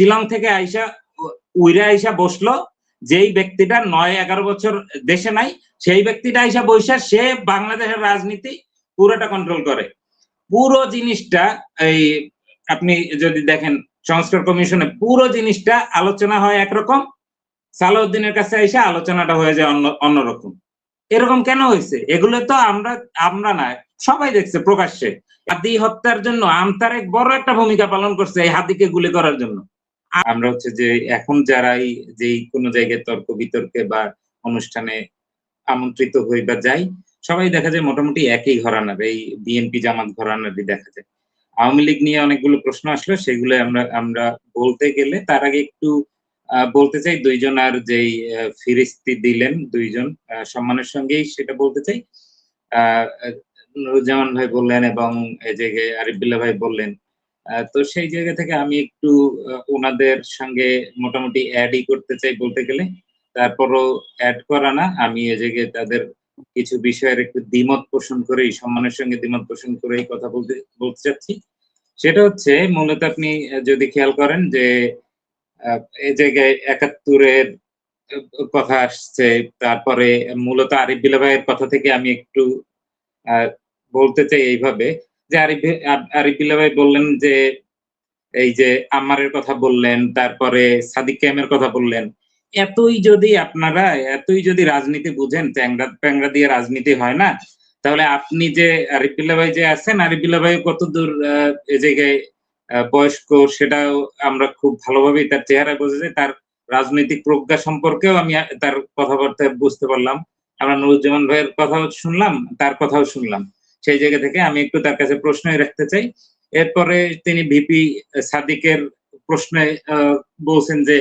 শিলং থেকে আইসা, উইরা আইসা বসল। যেই ব্যক্তিটা নয়, এগারো বছর দেশে নাই, সেই ব্যক্তিটা আইসা বৈশা সে বাংলাদেশের রাজনীতি পুরোটা কন্ট্রোল করে। পুরো জিনিসটা এই আপনি যদি দেখেন সংস্কার কমিশনে, পুরো জিনিসটা আলোচনা হয় একরকম, সালাউদ্দিনের কাছে এসে আলোচনাটা হয়ে যায় অন্য, অন্যরকম। এরকম কেন হয়েছে? এগুলো তো আমরা আমরা না, সবাই দেখছে প্রকাশ্যে। হাতি হত্যার জন্য আমতার এক বড় একটা ভূমিকা পালন করছে এই হাতিকে গুলি করার জন্য। আমরা হচ্ছে যে এখন যারাই যেই কোনো জায়গায় তর্ক বিতর্কে বা অনুষ্ঠানে আমন্ত্রিত হই বা যাই, সবাই দেখা যায় মোটামুটি একই ঘরানার, এই বিএনপি জামাত ঘরানারই দেখা যায়। আওয়ামী লীগ নিয়ে অনেকগুলো প্রশ্ন আসলো, সেগুলো আমরা আমরা বলতে গেলে তার আগে একটু বলতে চাই দুইজন আর যেই ফিরিস্তি দিলেন দুইজন সম্মানের সঙ্গেই সেটা বলতে চাই। আহ নুরুজ্জামান ভাই বললেন এবং এই জায়গায় আরিফুল্লাহ ভাই বললেন তো সেই জায়গা থেকে আমি একটু ওনাদের সঙ্গে মোটামুটি অ্যাডই করতে চাই বলতে গেলে। তারপরও অ্যাড করা না, আমি এ জায়গায় তাদের কিছু বিষয়ের একটু দ্বিমত পোষণ করেই সম্মানের সঙ্গে দ্বিমত পোষণ করেই কথা বলতে বলতে চাচ্ছি। সেটা হচ্ছে, মূলত আপনি যদি খেয়াল করেন যে এই জায়গায় একাত্তরের কথা আসছে। তারপরে মূলত আরিফ বিলা ভাইয়ের কথা থেকে আমি একটু বলতে চাই এইভাবে। যে আরিফ ভাই বললেন যে, এই যে আম্মারের কথা বললেন, তারপরে সাদিক ক্যামের কথা বললেন। এতই যদি আপনারা, এতই যদি রাজনীতি বুঝেন ট্যাংরা ট্যাংরা দিয়ে রাজনীতি হয় না, তাহলে আপনি যে আরিফুল্লাহ ভাই যে আছেন আরিফুল্লাহ ভাই কত দূর জায়গায় বয়স্ক, সেটাও আমরা খুব ভালোভাবেই তার চেহারা বোঝা যায় তার রাজনৈতিক প্রজ্ঞা সম্পর্কেও আমি তার কথাবার্তায় বুঝতে পারলাম। আমরা নুরুজ্জামান ভাইয়ের কথাও শুনলাম, তার কথাও শুনলাম। সেই জায়গা থেকে আমি একটু তার কাছে প্রশ্নই রাখতে চাই। এরপরে তিনি ভিপি সাদিকের প্রশ্নে বলছেন যে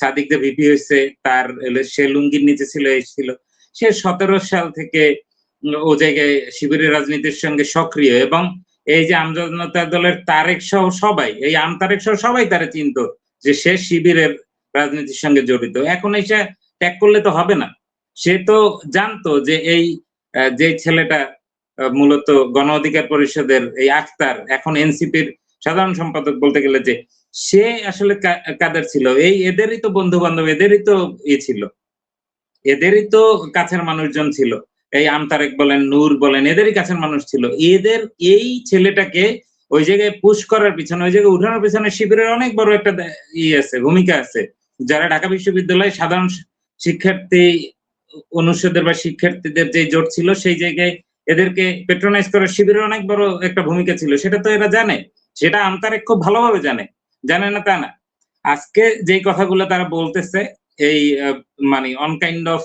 সাদিক যে ভিপি হয়েছে, তার সে লুঙ্গির নিচে ছিল, এই ছিল। সে সতেরো সাল থেকে ও জায়গায় শিবিরের রাজনীতির সঙ্গে সক্রিয় এবং এই যে আমজনতা দলের তারেক সহ সবাই, এই আম তারেক সহ সবাই তারা চিনত যে সে শিবিরের রাজনীতির সঙ্গে জড়িত। এখন এসে ত্যাগ করলে তো হবে না। সে তো জানতো যে এই যে ছেলেটা মূলত গণ অধিকার পরিষদের এই আখতার, এখন এনসিপির সাধারণ সম্পাদক বলতে গেলে যে সে আসলে কাদের ছিল? এই এদেরই তো বন্ধু বান্ধব এদেরই তো ই ছিল। এদেরই তো কাছের মানুষজন ছিল। এই আমতারেক বলেন, নূর বলেন, এদেরই কাছের মানুষ ছিল। এদের এই ছেলেটাকে ওই জায়গায় পুশ করার পিছনে, ওই জায়গায় উঠানোর পিছনে শিবিরের অনেক বড় একটা ই আছে, ভূমিকা আছে। যারা ঢাকা বিশ্ববিদ্যালয়ে সাধারণ শিক্ষার্থী অনুষদের বা শিক্ষার্থীদের যে জোট ছিল, সেই জায়গায় এদেরকে পেট্রোনাইজ করার শিবিরের অনেক বড় একটা ভূমিকা ছিল। সেটা তো এরা জানে। সেটা আমতারেক খুব ভালোভাবে জানে। জানে না তা না। আজকে যেই কথাগুলো তারা বলতেছে, এই মানে অন কাইন্ড অফ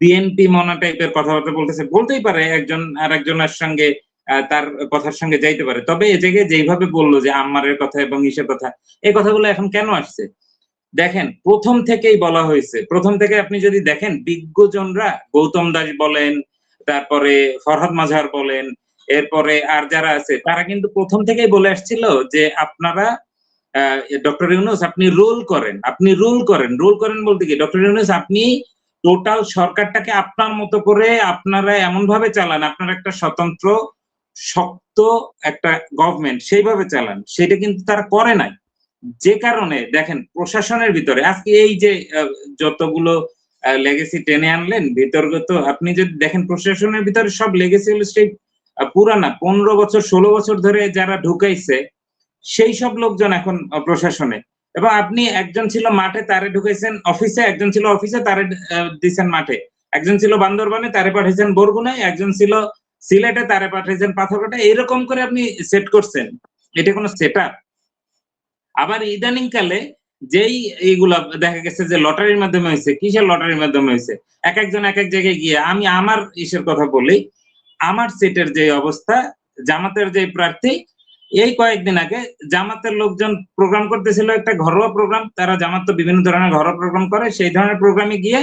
বিএনপি মনা টাইপের কথাবার্তা বলতেছে, বলতেই পারে একজন আর একজনের সঙ্গে তার কথার সঙ্গে যাইতে পারে। তবে এ জায়গায় যেইভাবে বলল যে আম্মারের কথা এবং ইসের কথা, এই কথাগুলো এখন কেন আসছে? দেখেন, প্রথম থেকেই বলা হয়েছে। প্রথম থেকে আপনি যদি দেখেন, বিজ্ঞজনরা গৌতম দাস বলেন তারপরে ফরহাদ মাঝার বলেন, এরপরে আর যারা আছে, তারা কিন্তু প্রথম থেকেই বলে আসছিল যে আপনারা ডক্টর ইউনুস আপনি রুল করেন, আপনি রুল করেন। রুল করেন বলতে কি? ডক্টর ইউনুস, আপনি টোটাল সরকারটাকে আপনার মতো করে আপনারা এমন ভাবে চালান, আপনার একটা স্বতন্ত্র, শক্ত একটা গভর্নমেন্ট সেইভাবে চালান, সেটা কিন্তু তারা করে নাই। যে কারণে, দেখেন, প্রশাসনের ভিতরে, আজকে এই যে যতগুলো লেগেসি টেনে আনলেন বিতর্গত আপনি যদি দেখেন প্রশাসনের ভিতরে সব লেগেসি হলো সেই পুরানা, পনেরো বছর, ষোলো বছর ধরে যারা ঢুকাইছে, সেই সব লোকজন এখন প্রশাসনে। এবং আপনি একজন ছিল মাঠে, তারে ঢুকাইছেন অফিসে একজন ছিল অফিসে তারে দিছেন মাঠে। একজন ছিল বান্দরবানে, তারে পাঠিয়েছেন বরগুনায়, একজন ছিল সিলেটে, তারে পাঠিয়েছেন পাথরঘাটা। এরকম করে আপনি সেট করছেন। এটা কোনো সেট আবার ইদানিং কালে যেই এইগুলা দেখা গেছে যে লটারির মাধ্যমে হয়েছে কিসের লটারির মাধ্যমে হয়েছে? এক একজন এক এক জায়গায় গিয়ে আমি আমার ইসের কথা বলি আমার সিটের যে অবস্থা জামাতের যে প্রার্থী এই কয়েকদিন আগে জামাতের লোকজন প্রোগ্রাম করতেছিল একটা ঘরোয়া প্রোগ্রাম তারা জামাত তো বিভিন্ন ধরনের ঘরোয়া প্রোগ্রাম করে সেই ধরনের প্রোগ্রামে গিয়ে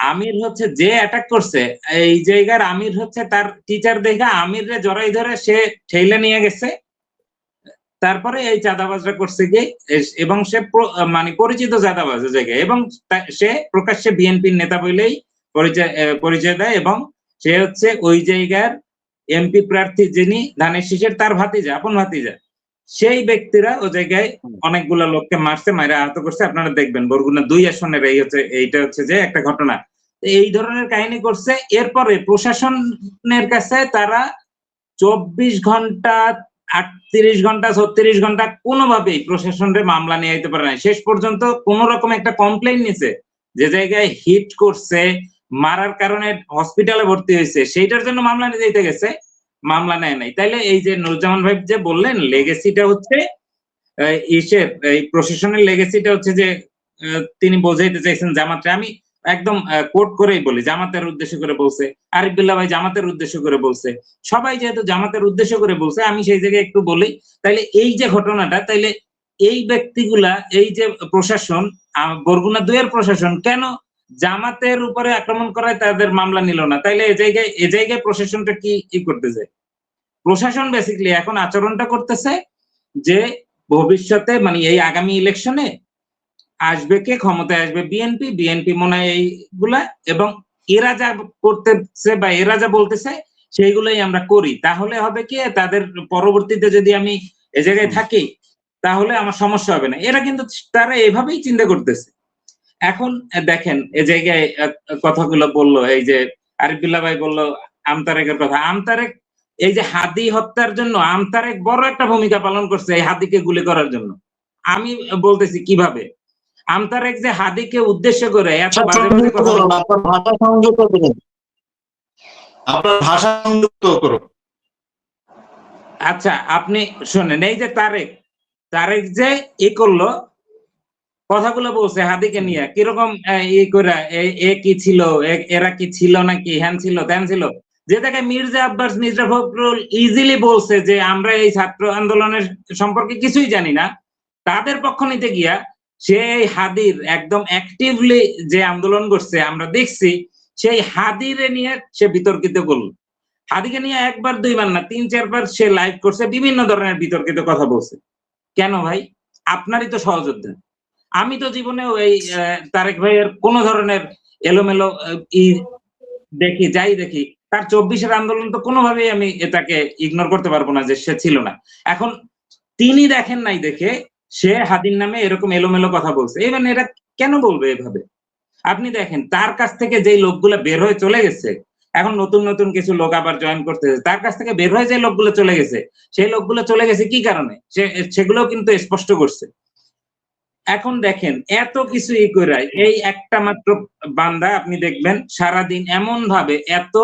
আমির হচ্ছে যে অ্যাটাক করছে এই জায়গার আমির হচ্ছে তার টিচার দেখে আমিরে জড়াই ধরে সে ঠেলে নিয়ে গেছে। তারপরে এই চাঁদাবাজরা করছে কি? এবং সে মানে পরিচিত চাঁদাবাজ জায়গায় এবং সে প্রকাশ্যে বিএনপির নেতা বলেই পরিচয় পরিচয় দেয়, এবং সে হচ্ছে ওই জায়গার এমপি প্রার্থী যিনি ধানের শীষের তার ভাতিজা, আপন ভাতিজা। সেই ব্যক্তিরা ও জায়গায় অনেকগুলো লোককে মারছে, মাইরা আহত করছে। আপনারা দেখবেন, বরগুনা দুই আসনের এই হচ্ছে, এইটা হচ্ছে যে একটা ঘটনা। এই ধরনের কাহিনী করছে। এরপরে প্রশাসনের কাছে তারা চব্বিশ ঘণ্টা আটত্রিশ ঘণ্টা, ছত্রিশ ঘণ্টা কোনোভাবেই প্রশাসনের মামলা নিয়ে যেতে পারে না শেষ পর্যন্ত কোন রকম একটা কমপ্লেন নিছে, যে জায়গায় হিট করছে, মারার কারণে হসপিটালে ভর্তি হয়েছে, সেইটার জন্য মামলা নিয়ে যেতে গেছে, মামলা নেয় নাই। তাইলে এই যে নুরজামান ভাই যে বললেন লেগেসিটা হচ্ছে ইসের, এই প্রশাসনের লেগেসিটা হচ্ছে যে তিনি বোঝাইতে চাইছেন জামাতে আমি একদম কোট করেই বলি, জামাতের উদ্দেশ্য করে বলছে আরিফ বিল্লাহ ভাই জামাতের উদ্দেশ্য করে বলছে। সবাই যেহেতু জামাতের উদ্দেশ্য করে বলছে, আমি সেই জায়গায় একটু বলি, তাইলে এই যে ঘটনাটা, তাইলে এই ব্যক্তিগুলা, এই যে প্রশাসন বরগুনা দুয়ের প্রশাসন, কেন জামাতের উপরে আক্রমণ করায় তাদের মামলা নিল না? তাইলে এই জায়গায় এই জায়গায় প্রশাসনটা কি, ই করতেছে? প্রশাসন বেসিক্যালি এখন আচরণটা করতেছে যে ভবিষ্যতে মানে এই আগামী ইলেকশনে আসবে কে? ক্ষমতায় আসবে বিএনপি বিএনপি মনে হয় এইগুলা। এবং এরা যা করতেছে বা এরা যা বলতেছে সেইগুলোই আমরা করি। তাহলে হবে কি তাদের পরবর্তীতে যদি আমি এ জায়গায় থাকি তাহলে আমার সমস্যা হবে না। এরা কিন্তু তারা এভাবেই চিন্তা করতেছে। এখন দেখেন এ জায়গায় কথাগুলো বলল এই যে আরিফুল্লাহ ভাই বলল আমতারেকের কথা। আমতারেক এই যে হাদি হত্যার জন্য আমতারেক বড় একটা ভূমিকা পালন করছে এই হাদিকে গুলি করার জন্য। আমি বলতেছি কীভাবে? আমতারেক যে হাদিকে উদ্দেশ্য করে এত করুন, আপনার ভাষা সংযুক্ত করুন। আপনার ভাষা সংযুক্ত করুন। আচ্ছা আপনি শুনেন এই যে তারেক তারেক যে ই করল কথাগুলো বলছে হাদিকে নিয়ে। কীরকম ই করে এ- কি ছিল এরা কি ছিল নাকি হ্যান ছিল ত্যান ছিল? যে জায়গায় মির্জা আব্বাস মির্জা ফখরুল ইজিলি বলছে যে আমরা এই ছাত্র আন্দোলনের সম্পর্কে কিছুই জানি না। তাদের পক্ষ নিতে গিয়া সে এই হাদির একদম অ্যাক্টিভলি যে আন্দোলন করছে আমরা দেখছি সেই হাদিরে নিয়ে সে বিতর্কিত করল। হাদিকে নিয়ে একবার দুইবার না তিন চারবার সে লাইভ করছে বিভিন্ন ধরনের বিতর্কিত কথা বলছে। কেন ভাই? আপনারই তো সহযোদ্ধা। আমি তো জীবনেও এই আহ, তারেক ভাইয়ের কোন ধরনের এলোমেলো ই দেখি যাই দেখি তার চব্বিশের আন্দোলন তো কোনোভাবেই আমি এটাকে ইগনোর করতে পারব না যে সে ছিল না। এখন তিনি দেখেন নাই দেখে সে হাদির নামে এরকম এলোমেলো কথা বলছে। এবার এটা কেন বলবে এভাবে? আপনি দেখেন, তার কাছ থেকে যেই লোকগুলো বের হয়ে চলে গেছে, এখন নতুন নতুন কিছু লোক আবার জয়েন করতেছে, তার কাছ থেকে বের হয়ে যে লোকগুলো চলে গেছে, সেই লোকগুলো চলে গেছে কি কারণে? সেগুলো কিন্তু স্পষ্ট করছে। এখন দেখেন, এত কিছু ই করে এই একটা মাত্র বান্দা, আপনি দেখবেন, সারাদিন এমন ভাবে এত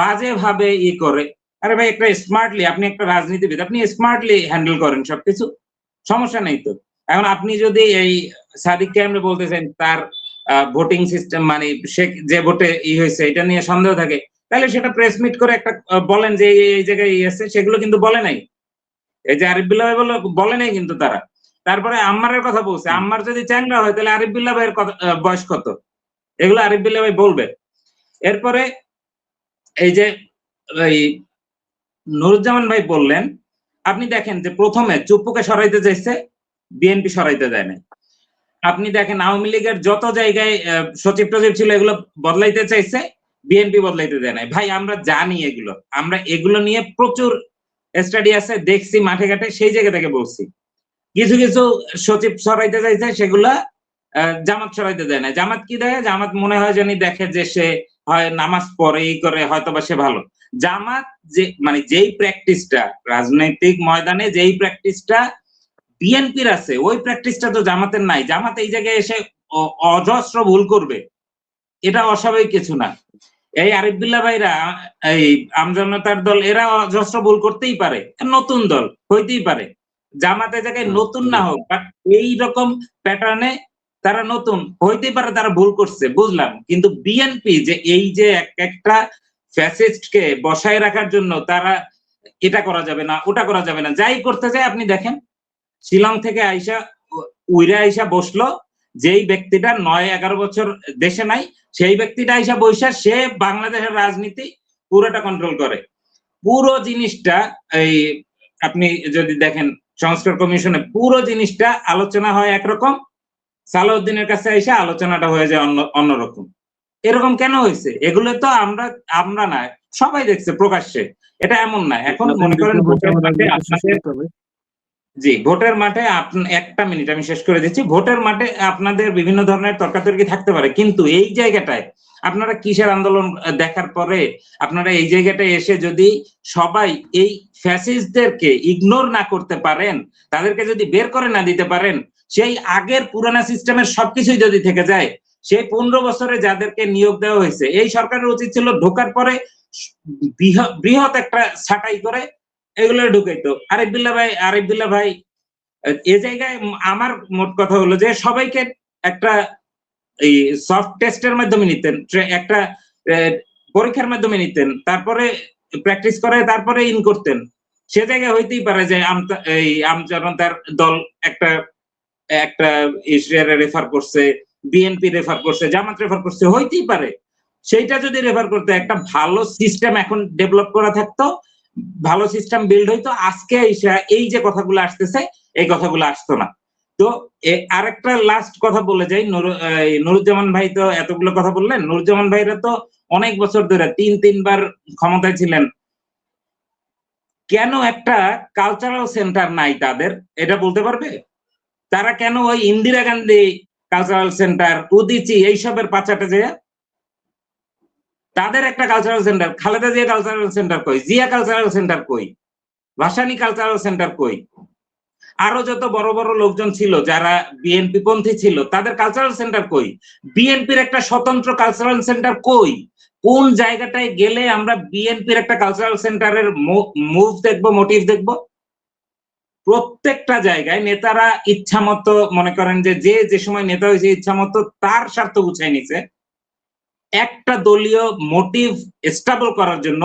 বাজে ভাবে ই করে। আরে ভাই, একটা স্মার্টলি আপনি একটা রাজনীতিবিদ, আপনি স্মার্টলি হ্যান্ডেল করেন সবকিছু। সমস্যা নেই তো। এখন আপনি যদি এই সাদিককে আপনি বলতেছেন তার ভোটিং সিস্টেম মানে সে যে ভোটে ই হয়েছে এটা নিয়ে সন্দেহ থাকে তাহলে সেটা প্রেস মিট করে একটা বলেন যে এই জায়গায় ই আছে সেগুলো কিন্তু বলে নাই। এই যে আরিফ বিল্লাহ ভাই বলে নাই কিন্তু তারা। তারপরে আম্মারের কথা বলছে আম্মার যদি চ্যাংরা হয় তাহলে আরিফ বিল্লাহ ভাইয়ের কথা বয়স কত? এগুলো আরিফ বিল্লাহ ভাই বলবে। এরপরে এই যে এই নুরুজ্জামান ভাই বললেন আপনি দেখেন যে প্রথমে চুপ্পুকে সরাইতে চাইছে বিএনপি সরাইতে দেয় নাই। আপনি দেখেন আওয়ামী লীগের যত জায়গায় সচিব টচিব ছিল, এগুলো বদলাইতে চাইছে, বিএনপি বদলাইতে দেয় নাই। ভাই, আমরা জানি এগুলো। আমরা এগুলো নিয়ে প্রচুর স্টাডি আছে, দেখছি মাঠে ঘাটে, সেই জায়গা থেকে বলছি। কিছু কিছু সচিব সরাইতে চাইছে, সেগুলা জামাত সরাইতে দেয় না জামাত কি দেয়? জামাত মনে হয় জানি দেখে যে সে হয় নামাজ পড়ে এই করে হয়তো বা সে ভালো। জামাত যে মানে যেই প্র্যাকটিসটা রাজনৈতিক ময়দানে যেই প্র্যাকটিসটা বিএনপির আছে ওই প্র্যাকটিসটা তো জামাতের নাই। জামাত এই জায়গায় এসে অজস্র ভুল করবে। এটা অস্বাভাবিক কিছু না। এই আরিফুল্লাহ ভাইরা এই আমজনতার দল এরা অজস্র ভুল করতেই পারে। নতুন দল হইতেই পারে। জামাতে জায়গায় নতুন না হোক বাট এই রকম প্যাটার্নে তারা নতুন। হইতেই পারে তারা ভুল করছে বুঝলাম। কিন্তু বিএনপি যে এই যে এক একটা ফ্যাসিস্টকে বসায় রাখার জন্য তারা এটা করা যাবে না, ওটা করা যাবে না। যাই করতে চায়, আপনি দেখেন, শিলং থেকে আইসা, উইরা আইসা বসল, যেই ব্যক্তিটা নয়, এগারো বছর দেশে নাই, সেই ব্যক্তিটা আইসা বৈশা সে বাংলাদেশের রাজনীতি পুরোটা কন্ট্রোল করে। পুরো জিনিসটা এই আপনি যদি দেখেন, সংস্কার কমিশনে পুরো জিনিসটা আলোচনা হয় একরকম, সালাউদ্দিনের কাছে এসে আলোচনাটা হয়ে যায় অন্য, অন্যরকম। এরকম কেন হয়েছে? এগুলো তো আমরা আমরা না সবাই দেখছে প্রকাশ্যে। এটা এমন না এখন মনে করেন জি ভোটের মাঠে একটা মিনিট আমি শেষ করে দিচ্ছি। ভোটের মাঠে আপনাদের বিভিন্ন ধরনের তর্কাতর্কি থাকতে পারে কিন্তু এই জায়গাটায় আপনারা কিসের আন্দোলন দেখার পরে আপনারা এই জায়গাটায় এসে যদি সবাই এই ফ্যাসিস্টদেরকে ইগনোর না করতে পারেন তাদেরকে যদি বের করে না দিতে পারেন সেই আগের পুরানা সিস্টেমের সবকিছুই যদি থেকে যায় সেই পনেরো বছরে যাদেরকে নিয়োগ দেওয়া হয়েছে, এই সরকারের উচিত ছিল ঢোকার পরে বৃহ- বৃহৎ একটা ছাটাই করে এগুলো ঢুকাইতো। আরিফুল্লাহ ভাই আরিফুল্লাহ ভাই, এ জায়গায় আমার মোট কথা হলো যে সবাইকে একটা এই সফট টেস্টের মাধ্যমে নিতেন একটা পরীক্ষার মাধ্যমে নিতেন, তারপরে প্র্যাকটিস করে, তারপরে ইন করতেন। সে জায়গায় হইতেই পারে যে এই আমজনতার দল একটা একটা রেফার করছে বিএনপি রেফার করছে জামাত রেফার করছে, হইতেই পারে। সেইটা যদি রেফার করতে, একটা ভালো সিস্টেম এখন ডেভেলপ করা থাকতো, ভালো সিস্টেম বিল্ড হইতো, আজকে এই যে কথাগুলো আসতেছে, এই কথাগুলো আসতো না। তো আরেকটা লাস্ট কথা বলে যাই নুরুজ্জামান ভাই তো এতগুলো কথা বললেন, নুরুজ্জামান ভাইরা তো অনেক বছর ধরে তিন, তিনবার ক্ষমতায় ছিলেন। কেন একটা কালচারাল সেন্টার নাই তাদের? এটা বলতে পারবে? তারা কেন ওই ইন্দিরা গান্ধী কালচারাল সেন্টার উদিচি এইসবের পাচাটা যে, তাদের একটা cultural centre Khaleda Zia cultural centre কই, জিয়া কালচারাল সেন্টার কই, ভাসানী কালচারাল সেন্টার কই? আরও যত বড় বড় লোকজন ছিল, যারা বিএনপি পন্থী ছিল, তাদের কালচারাল সেন্টার কই? বিএনপির একটা স্বতন্ত্র কালচারাল সেন্টার কই? কোন জায়গাটায় গেলে আমরা বিএনপির একটা কালচারাল সেন্টারের মুভ দেখব মোটিভ দেখব? প্রত্যেকটা জায়গায় নেতারা ইচ্ছা মতো মনে করেন যে যে যে সময় নেতা হয়েছে ইচ্ছা মতো তার স্বার্থ গুছাই নিছে। একটা দলীয় মোটিভ এস্টাবল করার জন্য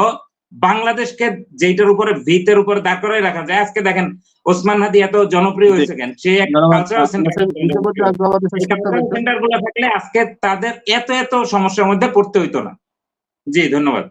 বাংলাদেশকে যেটার উপরে ভিতের উপরে দাঁড় করাই রাখা যায়। আজকে দেখেন ওসমান হাদি এত জনপ্রিয় হয়েছে কেন? সে থাকলে আজকে তাদের এত এত সমস্যার মধ্যে পড়তে হইতো না। জি ধন্যবাদ।